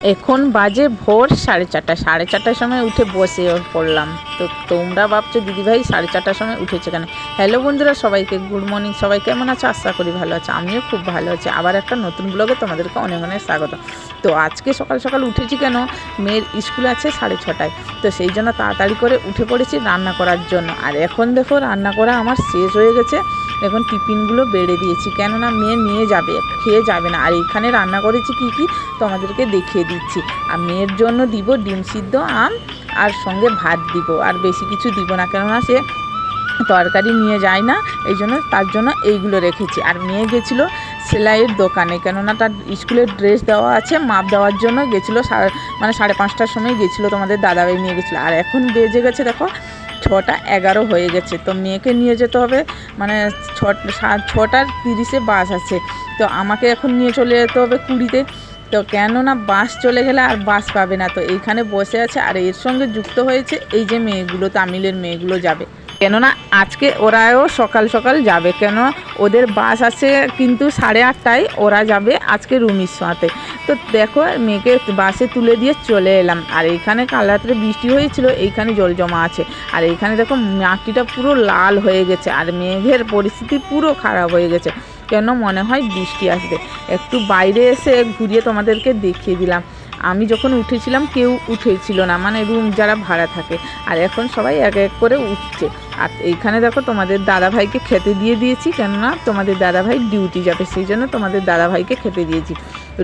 এখন বাজে ভোর সাড়ে চারটা। সাড়ে চারটার সময় উঠে বসে পড়লাম। তো তোমরা ভাবছ দিদিভাই সাড়ে চারটার সময় উঠেছে কেন? হ্যালো বন্ধুরা, সবাইকে গুড মর্নিং সবাই কেমন আছে? আশা করি ভালো আছে, আমিও খুব ভালো আছি। আবার একটা নতুন ব্লগে তোমাদেরকে অনেক অনেক স্বাগত। তো আজকে সকাল সকাল উঠেছি কেন? মেয়ের স্কুল আছে সাড়ে ছটায়। তো সেই জন্য তাড়াতাড়ি করে উঠে পড়েছি রান্না করার জন্য। আর এখন দেখো রান্না করা আমার শেষ হয়ে গেছে। এখন টিফিনগুলো বেড়ে দিয়েছি। কেননা মেয়ে নিয়ে যাবে, খেয়ে যাবে না। আর এখানে রান্না করেছি কি কি? তোমাদেরকে দেখিয়ে দিচ্ছি। আর মেয়ের জন্য দিব ডিম সিদ্ধ আম, আর সঙ্গে ভাত দিব। আর বেশি কিছু দিব না, কেননা সে তরকারি নিয়ে যায় না। এই জন্য তার জন্য এইগুলো রেখেছি। আর মেয়ে গেছিল সেলাইয়ের দোকানে, কেননা তার স্কুলের ড্রেস দেওয়া আছে। মাপ দেওয়ার জন্য গেছিল মানে সাড়ে পাঁচটার সময় গেছিল তোমাদের দাদাভাই নিয়ে গেছিল। আর এখন বেজে গেছে, দেখো ছটা এগারো হয়ে গেছে। তো মেয়েকে নিয়ে যেতে হবে। মানে ছটার তিরিশে বাস আছে। তো আমাকে এখন নিয়ে চলে যেতে হবে কুড়িতে। তো কেননা বাস চলে গেলে আর বাস পাবে না। তো এইখানে বসে আছে আর এর সঙ্গে যুক্ত হয়েছে এই যে মেয়েগুলো, তামিলের মেয়েগুলো যাবে। কেননা আজকে ওরাও সকাল সকাল যাবে কেন ওদের বাস আছে কিন্তু সাড়ে আটটায় ওরা যাবে আজকে রুমির সাথে। তো দেখো মেয়েকে বাসে তুলে দিয়ে চলে এলাম। আর এইখানে কাল রাত্রে বৃষ্টি হয়েছিল, এইখানে জল জমা আছে। আর এইখানে দেখো মাটিটা পুরো লাল হয়ে গেছে, আর মেঘের পরিস্থিতি পুরো খারাপ হয়ে গেছে। কেন মনে হয় বৃষ্টি আসবে। একটু বাইরে এসে ঘুরিয়ে তোমাদেরকে দেখিয়ে দিলাম। আমি যখন উঠেছিলাম, কেউ উঠেছিল না। মানে রুম যারা ভাড়া থাকে। আর এখন সবাই এক এক করে উঠছে। আর এইখানে দেখো তোমাদের দাদাভাইকে খেতে দিয়ে দিয়েছি, কেননা তোমাদের দাদাভাই ডিউটি যাবে, সেই জন্য তোমাদের দাদাভাইকে খেতে দিয়েছি।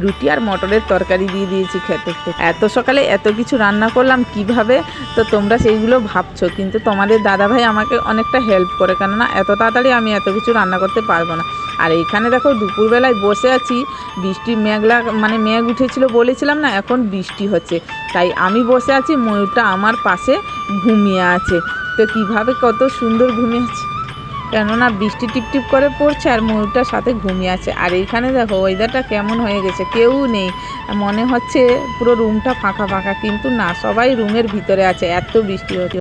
রুটি আর মটরের তরকারি দিয়ে দিয়েছি খেতে। এত সকালে এত কিছু রান্না করলাম কীভাবে? তো তোমরা সেইগুলো ভাবছ, কিন্তু তোমাদের দাদাভাই আমাকে অনেকটা হেল্প করে, কেননা এত তাড়াতাড়ি আমি এত কিছু রান্না করতে পারব না। আর এইখানে দেখো দুপুরবেলায় বসে আছি, বৃষ্টি মেঘলা মানে মেঘ উঠেছিল বলেছিলাম না, এখন বৃষ্টি হচ্ছে। তাই আমি বসে আছি, ময়ূরটা আমার পাশে ঘুমিয়ে আছে। তো কীভাবে কত সুন্দর ঘুমিয়ে আছে। কেননা বৃষ্টি টিপটিপ করে পড়ছে আর ময়ূরটা সাথে ঘুমিয়ে আছে। আর এইখানে দেখো ওয়েদারটা কেমন হয়ে গেছে, কেউ নেই। মনে হচ্ছে পুরো রুমটা ফাঁকা ফাঁকা, কিন্তু না, সবাই রুমের ভিতরে আছে, এত বৃষ্টি হচ্ছে।